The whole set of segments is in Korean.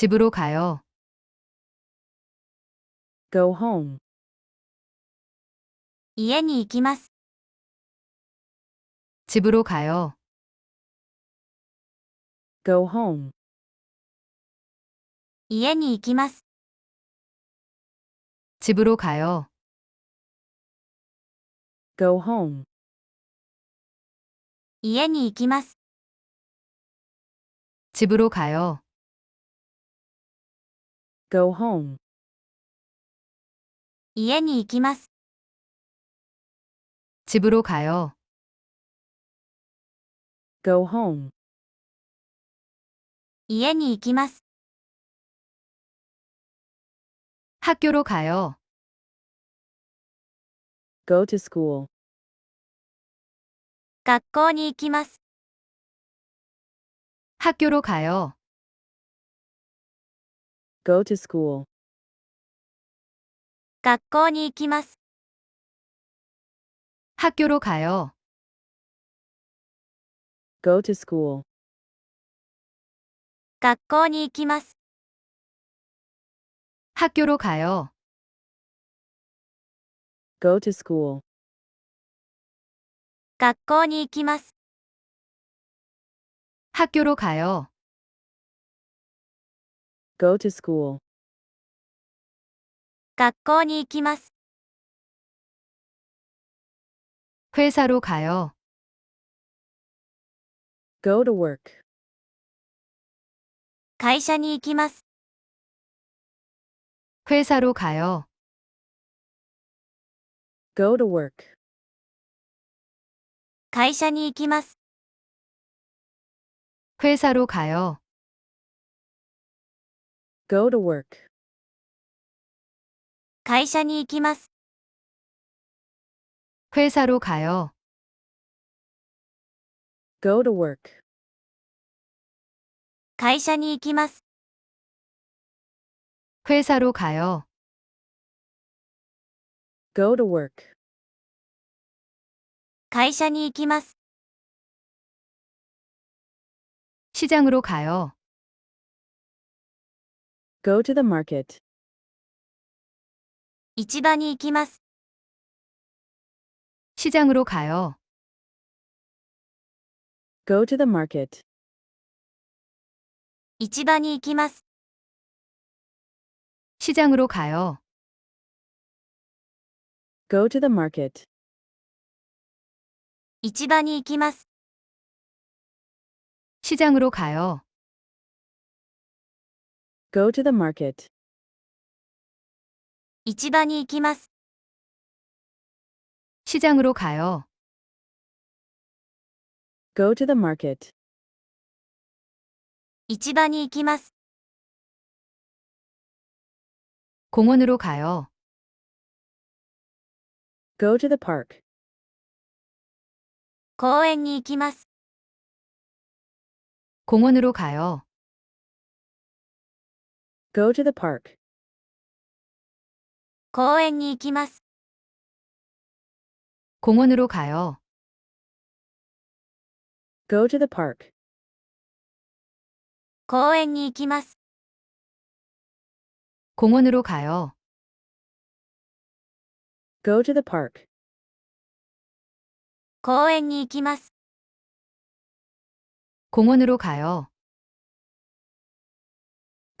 집으로 가요. Go home. 家に行きます。 집으로 가요. Go home. 家に行きます。 집으로 가요. Go home. 家に行きます。 집으로 가요. Go home. 家に行きます。 집으로 가요. Go home. 家に行きます。 학교로 가요. Go to school. 学校に行きます。 학교로 가요. Go to school. 学校に行きます。 학교로 가요. Go to school. 学校に行きます。 학교로 가요. Go to school. 学校に行きます。 학교로 가요. Go to school. 学校に行きます。 회사로 가요. Go to work. 会社に行きます。 회사로 가요. Go to work. 会社に行きます。 회사로 가요. Go to work. 会社に行きます。 회사로 가요. Go to work. 会社に行きます。 회사로 가요. Go to work. 会社に行きます。 시장으로 가요. Go to the market. 市場に行きます。 시장으로 가요. Go to the market. 市場に行きます。 시장으로 가요. Go to the market. 市場に行きます。 시장으로 가요. Go to the market. 市場に行きます。 시장으로 가요. Go to the market. 市場に行きます。 공원으로 가요. Go to the park. 公園に行きます。 공원으로 가요. Go to the park. 公園に行きます。 공원으로 가요. Go to the park. 公園に行きます。 공원으로 가요. Go to the park. 公園に行きます。 공원으로 가요.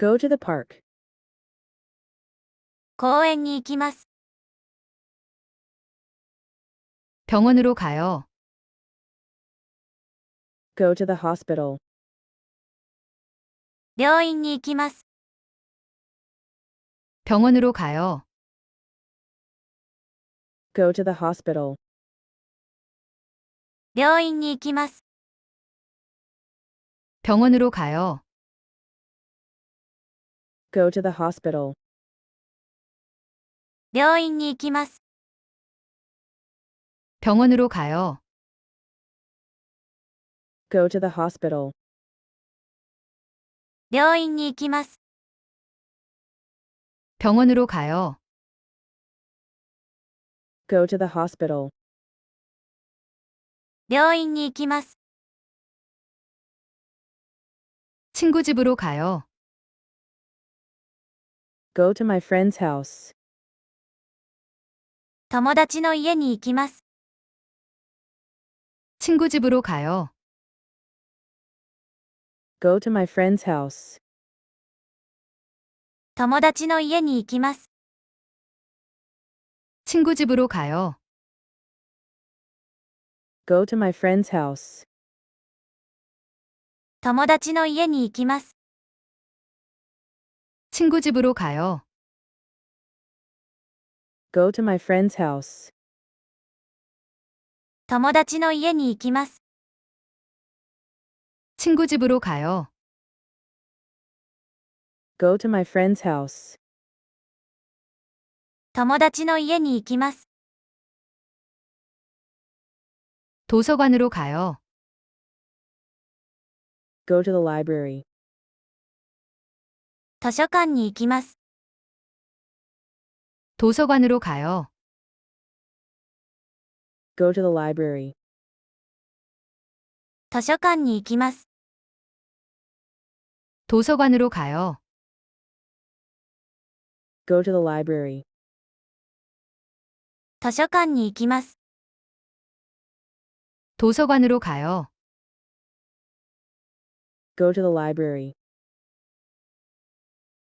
Go to the park. 公園に行きます。 병원으로 가요. Go to the hospital. 病院に行きます。 병원으로 가요. Go to the hospital. 病院に行きます。 병원으로 가요. Go to the hospital. 病院に行きます。 병원으로 가요. Go to the hospital. 病院に行きます。 병원으로 가요. Go to the hospital. 病院に行きます。 친구 집으로 가요. Go to my friend's house. 友達の家に行きます。 친구 집으로 가요. Go to my friend's house. 友達の家に行きます。 친구 집으로 가요. Go to my friend's house. 友達の家に行きます。 친구 집으로 가요. Go to my friend's house. 友達の家に行きます。 친구 집으로 가요. Go to my friend's house. 友達の家に行きます。 도서관으로 가요. Go to the library. 図書館に行きます。 도서관으로 가요. Go to the library. 図書館に行きます。 도서관으로 가요. Go to the library. 図書館に行きます。 도서관으로 가요. Go to the library.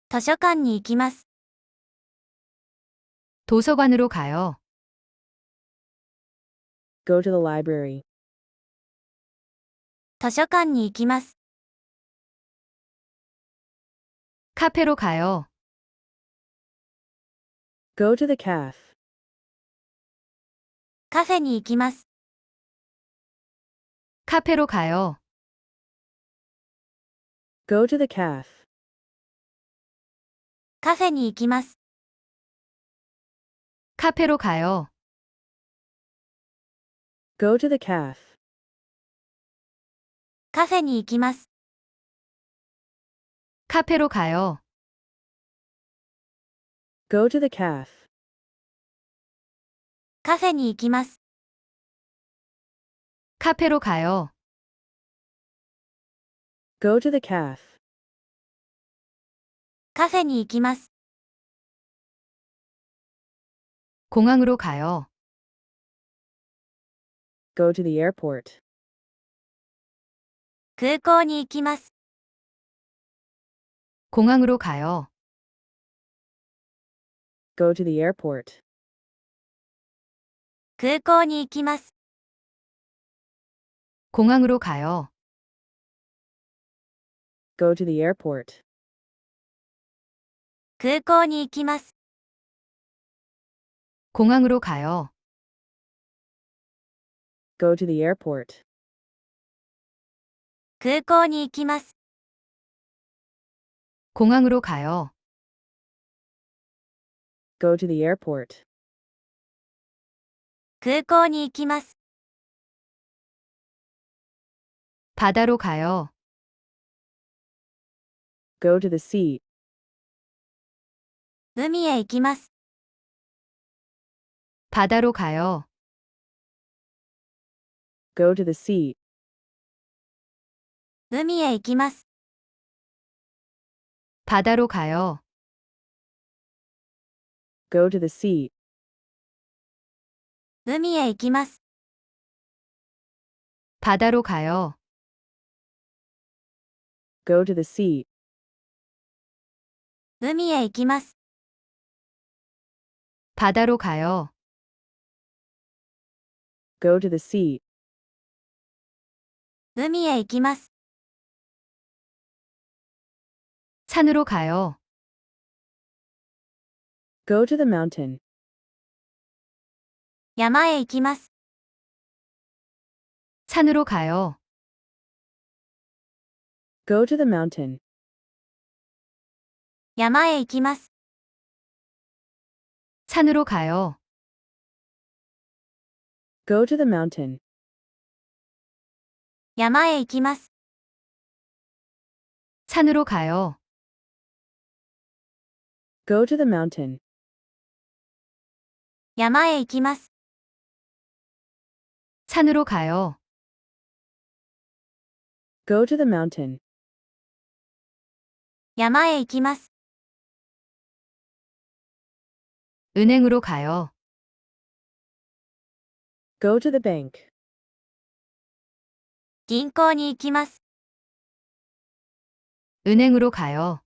図書館に行きます。 도서관으로 가요. Go to the library. 図書館に行きます。 카페로 가요. Go to the cafe. カフェに行きます。 카페로 가요. Go to the cafe. カフェに行きます。 카페로 가요. Go to the cafe. カフェに行きます。 카페로 가요. Go to the cafe. カフェに行きます。 카페로 가요. Go to the cafe. カフェに行きます。 공항으로 가요. Go to the airport. 空港に行きます。 공항으로 가요. Go to the airport. 空港に行きます。 공항으로 가요. Go to the airport. 空港に行きます。 공항으로 가요. Go to the airport. 空港に行きます。 공항으로 가요. Go to the airport. 空港に行きます。 바다로 가요. Go to the sea. 海へ行きます。 바다로 가요. Go to the sea. 海へ行きます。 바다로 가요. Go to the sea. 海へ行きます。 바다로 가요. Go to the sea. 海へ行きます。 바다로 가요. Go to the sea. 海へ行きます。 산으로 가요. Go to the mountain. 山へ行きます。 산으로 가요. Go to the mountain. 山へ行きます。 산으로 가요. Go to the mountain. 山へ行きます。 산으로 가요. Go to the mountain. 山へ行きます。 산으로 가요. Go to the mountain. 山へ行きます。 은행으로 가요. Go to the bank. 銀行に行きます。 은행으로 가요.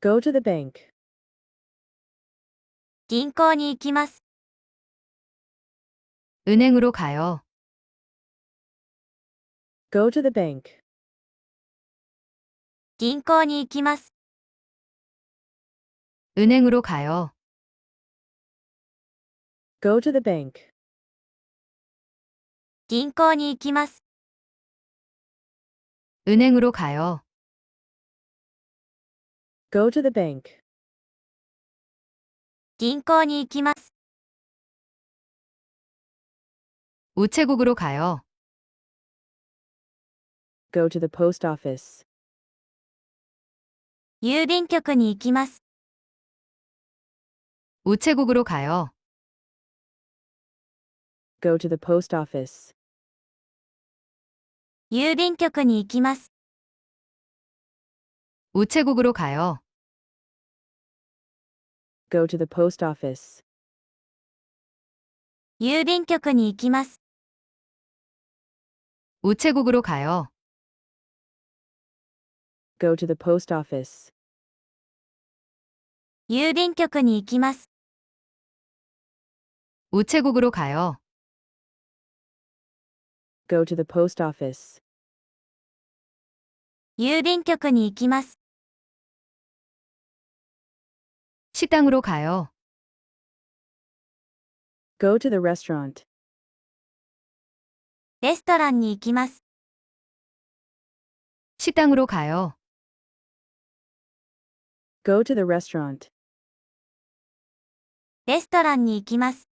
Go to the bank. 銀行に行きます。 은행으로 가요. Go to the bank. 銀行に行きます。 은행으로 가요. Go to the bank. 銀行に行きます。 은행으로 가요. Go to the bank. 銀行に行きます。 우체국으로 가요. Go to the post office. 郵便局に行きます。 우체국으로 가요. Go to the post office. 郵便局に行きます。 우체국으로 가요. Go to the post office. 郵便局に行きます。 우체국으로 가요. Go to the post office. 郵便局に行きます。 우체국으로 가요. Go to the post office. 郵便局に行きます。 식당으로 가요. Go to the restaurant. レストランに行きます。 식당으로 가요. Go to the restaurant. レストランに行きます。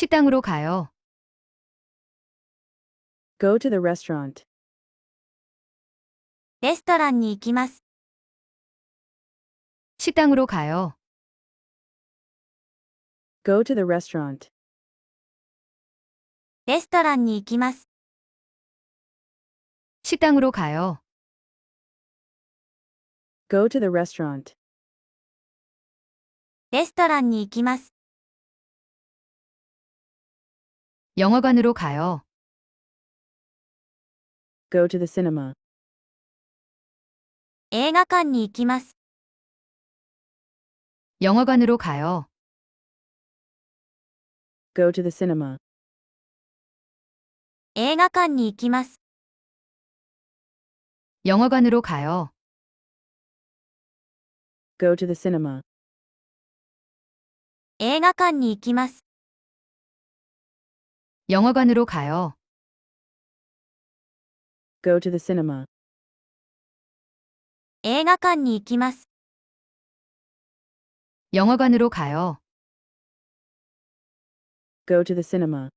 식당으로 가요. Go to the restaurant. レストランに行きます。 식당으로 가요. Go to the restaurant. レストランに行きます。 식당으로 가요. Go to the restaurant. レストランに行きます。 영화관으로 가요. Go to the cinema. 映画館に行きます。 영화관으로 가요. Go to the cinema. 映画館に行きます。 영화관으로 가요. Go to the cinema. 映画館に行きます。 영화관으로 가요. Go to the cinema. 映画館に行きます。 영화관으로 가요. Go to the cinema.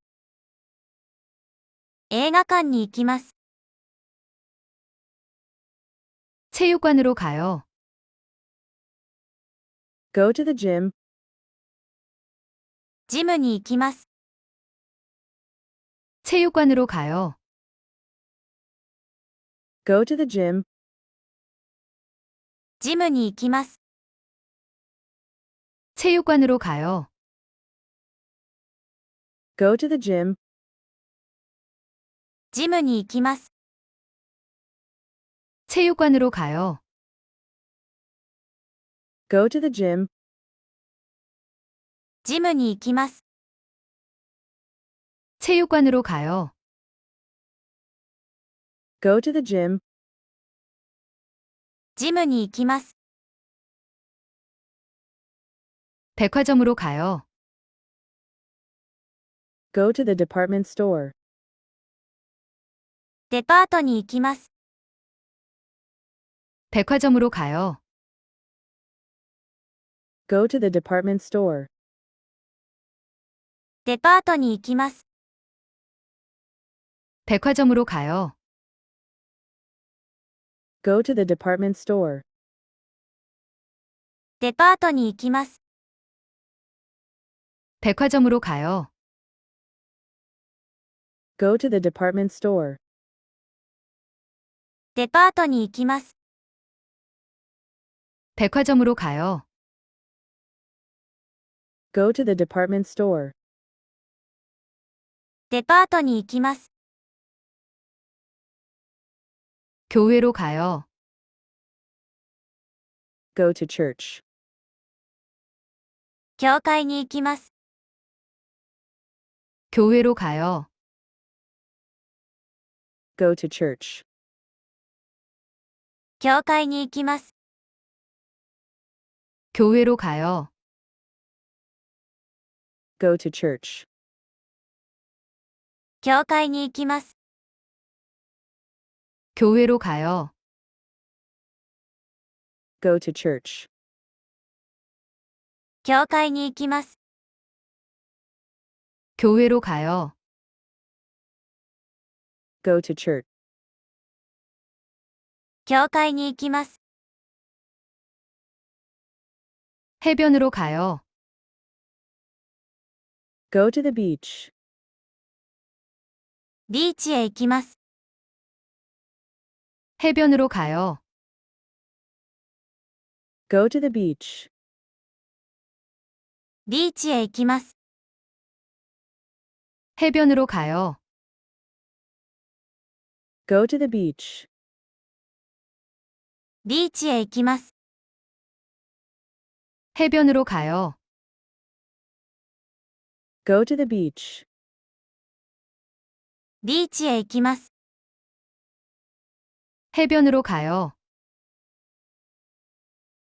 映画館に行きます。 체육관으로 가요. Go to the gym. ジムに行きます。 체육관으로 가요. Go to the gym. ジムに行きます。 체육관으로 가요. Go to the gym. ジムに行きます。 체육관으로 가요. Go to the gym. ジムに行きます。 체육관으로 가요. Go to the gym. ジムに行きます。 백화점으로 가요. Go to the department store. デパートに行きます。 백화점으로 가요. Go to the department store. デパートに行きます。 백화점으로 가요. Go to the department store. デパートに行きます。 백화점으로 가요. Go to the department store. デパートに行きます。 백화점으로 가요. Go to the department store. デパートに行きます。 교회로 가요. Go to church. 教会に行きます。 교회로 가요. Go to church. 教会に行きます。 교회로 가요. Go to church. 教会に行きます。 교회로 가요. Go to church. 教会に行きます。 교회로 가요. Go to church. 教会に行きます。 해변으로 가요. Go to the beach. ビーチへ行きます。 해변으로 가요. Go to the beach. ビーチへ行きます。 해변으로 가요. Go to the beach. ビーチへ行きます。 해변으로 가요. Go to the beach. ビーチへ行きます。 해변으로 가요.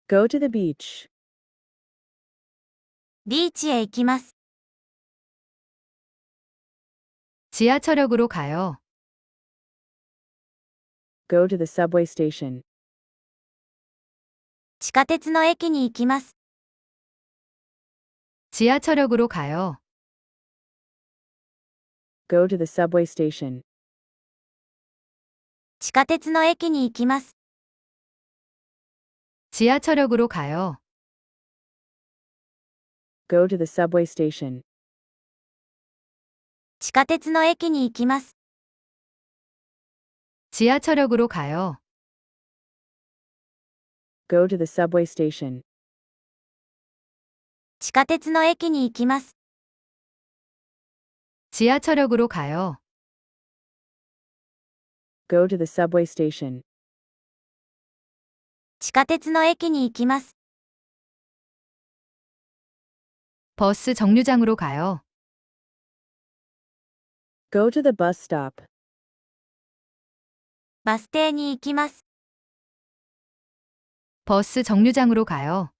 Go to the beach. ビーチへ行きます。 지하철역으로 가요. Go to the subway station. 地下鉄の駅に行きます。 지하철역으로 가요. Go to the subway station. 地下鉄の駅に行きます。 지하철역으로 가요. Go to the subway station. 地下鉄の駅に行きます。 지하철역으로 가요. Go to the subway station. 地下鉄の駅に行きます。 지하철역으로 가요. Go to the subway station. 地下鉄の駅に行きます。 버스 정류장으로 가요. Go to the bus stop. バス停に行きます。 버스 정류장으로 가요.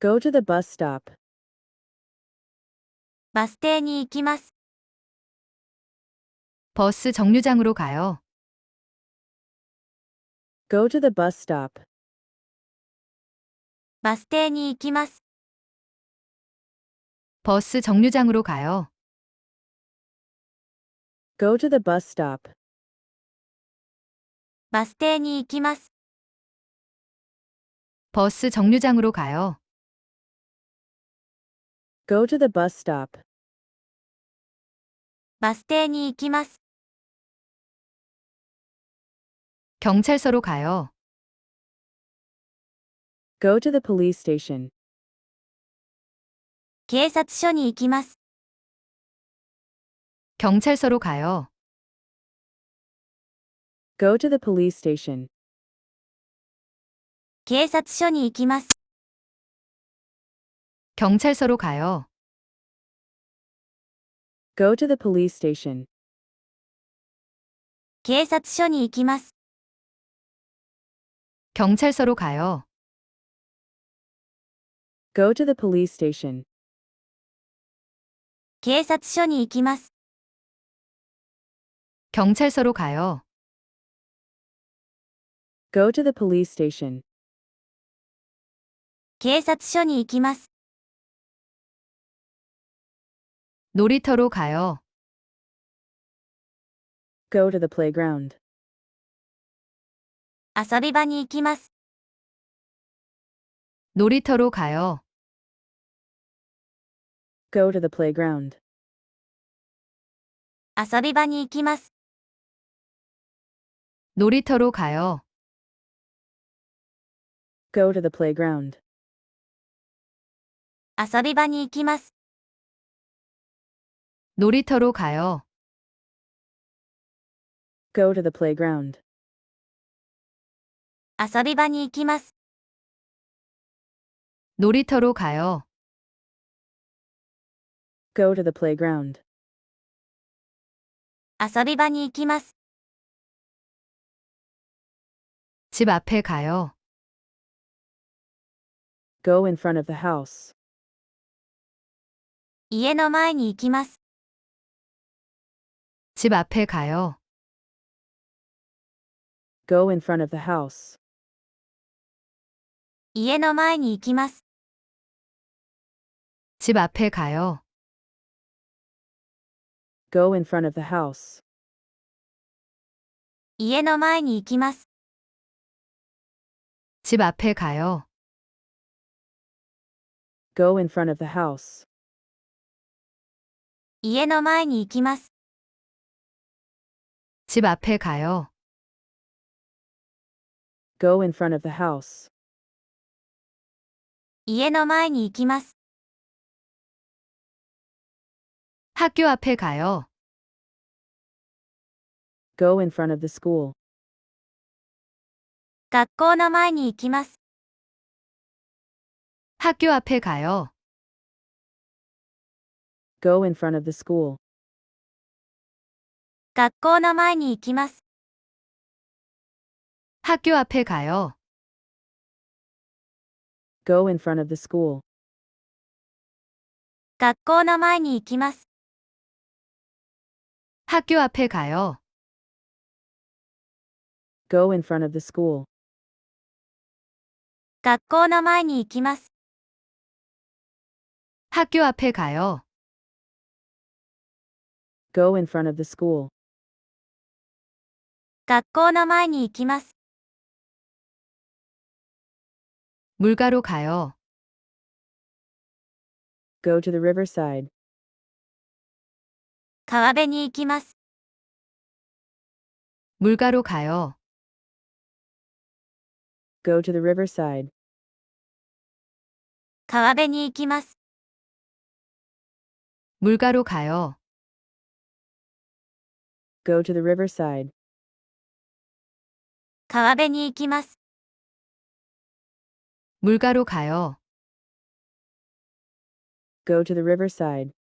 Go to the bus stop. バス停に行きます。 버스 정류장으로 가요. Go to the bus stop. バス停に行きます。 버스 정류장으로 가요. Go to the bus stop. バス停に行きます。 버스 정류장으로 가요. Go to the bus stop. バス停に行きます。 경찰서로 가요. Go to the police station. 警察署に行きます。 경찰서로 가요. Go to the police station. 警察署に行きます。 경찰서로 가요. Go to the police station. 警察署に行きます。 경찰서로 가요. Go to the police station. 警察署に行きます。 경찰서로 가요. Go to the police station. 警察署に行きます。 놀이터로 가요. Go to the playground. 遊び場に行きます。 놀이터로 가요. Go to the playground. 遊び場に行きます。 놀이터로 가요. Go to the playground. 遊び場に行きます。 놀이터로 가요. Go to the playground. 遊び場に行きます。 놀이터로 가요. Go to the playground. 遊び場に行きます。 집 앞에 가요. Go in front of the house. 家の前に行きます。 집 앞에 가요. Go in front of the house. 家の前に行きます。 집 앞에 가요. Go in front of the house. 家の前に行きます。 집 앞에 가요. Go in front of the house. 家の前に行きます。 집 앞에 가요. Go in front of the house. 家の前に行きます。 학교 앞에 가요. Go in front of the school. 学校の前に行きます。 학교 앞에 가요. Go in front of the school. 学校の前に行きます。 학교 앞에 가요. Go in front of the school. 学校の前に行きます。 학교 앞에 가요. Go in front of the school. 学校の前に行きます。 학교 앞에 가요. Go in front of the school. 学校の前に行きます。 물가로 가요. Go to the riverside. 川辺に行きます。 물가로 가요. Go to the riverside. 川辺に行きます。 물가로 가요. Go to the riverside. 川辺に行きます。 물가로 가요. Go to the riverside.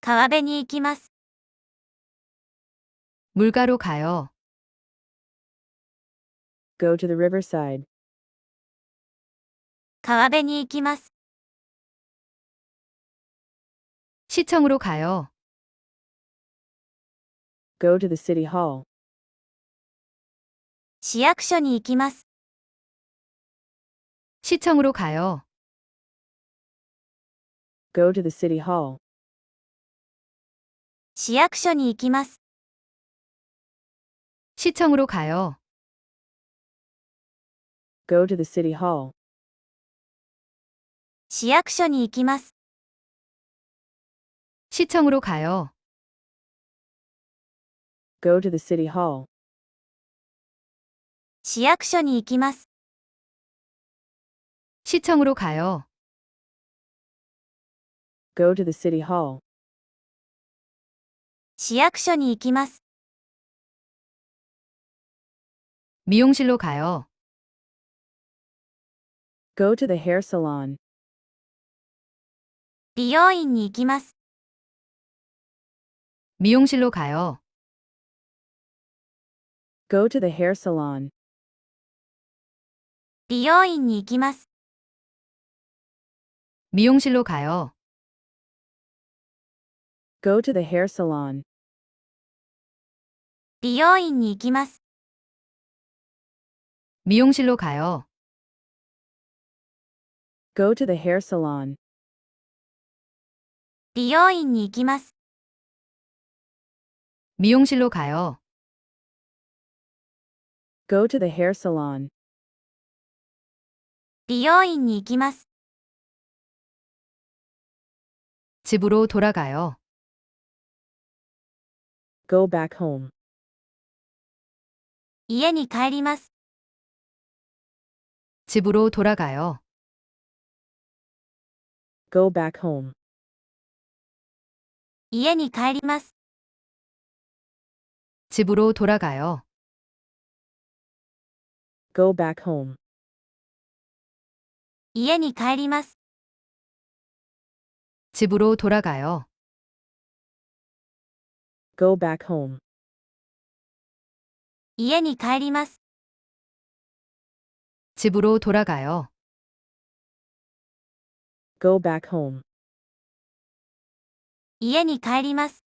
川辺に行きます。 물가로 가요. Go to the riverside. 川辺に行きます。 시청으로 가요. Go to the city hall. 市役所に行きます。 시청으로 가요. Go to the city hall. 市役所に行きます。 시청으로 가요. Go to the city hall. 市役所に行きます。 시청으로 가요. Go to the city hall. 市役所に行きます。 시청으로 가요. Go to the city hall. 市役所に行きます。 미용실로 가요. Go to the hair salon. 美容院に行きます。 미용실로 가요. Go to the hair salon. 美容院に行きます。 미용실로 가요. Go to the hair salon. 美容院に行きます。 미용실로 가요. Go to the hair salon. 美容院に行きます。 미용실로 가요. Go to the hair salon. 美容院に行きます。 집으로 돌아가요. Go back home. 家に帰ります。 집으로 돌아가요. Go back home. 家に帰ります。 집으로 돌아가요. Go back home. 家に帰ります。 집으로 돌아가요. Go back home. 家に帰ります。 집으로 돌아가요. Go back home. 家に帰ります。